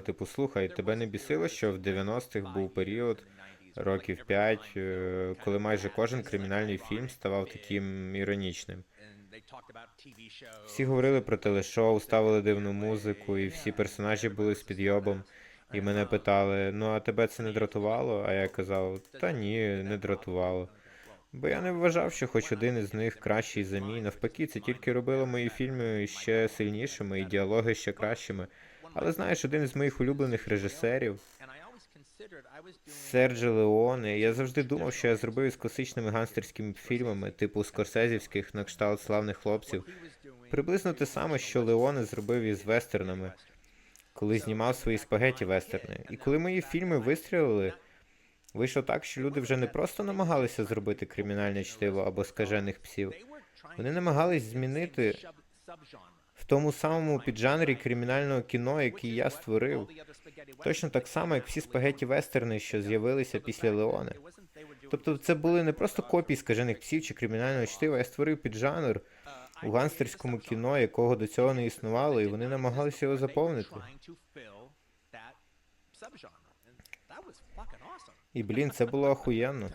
Типу, слухай, тебе не бісило, що в 90-х був період років 5, коли майже кожен кримінальний фільм ставав таким іронічним. Всі говорили про телешоу, ставили дивну музику, і всі персонажі були з підйобом. І мене питали: ну а тебе це не дратувало? А я казав, та ні, не дратувало. Бо я не вважав, що хоч один із них кращий за мій. Навпаки, це тільки робило мої фільми ще сильнішими і діалоги ще кращими. Але знаєш, один із моїх улюблених режисерів, Серджо Леоне, я завжди думав, що я зробив із класичними гангстерськими фільмами, типу скорсезівських на кшталт славних хлопців. Приблизно те саме, що Леоне зробив із вестернами, коли знімав свої спагеті вестерни. І коли мої фільми вистрілили, вийшло так, що люди вже не просто намагалися зробити кримінальне чтиво або скажених псів. Вони намагались змінити тому самому піджанрі кримінального кіно, який я створив. Точно так само, як всі спагеті вестерни, що з'явилися після Леоне. Тобто це були не просто копії скажених псів чи кримінального чтива, я створив піджанр у гангстерському кіно, якого до цього не існувало, і вони намагалися його заповнити. І блін, це було охуєнно.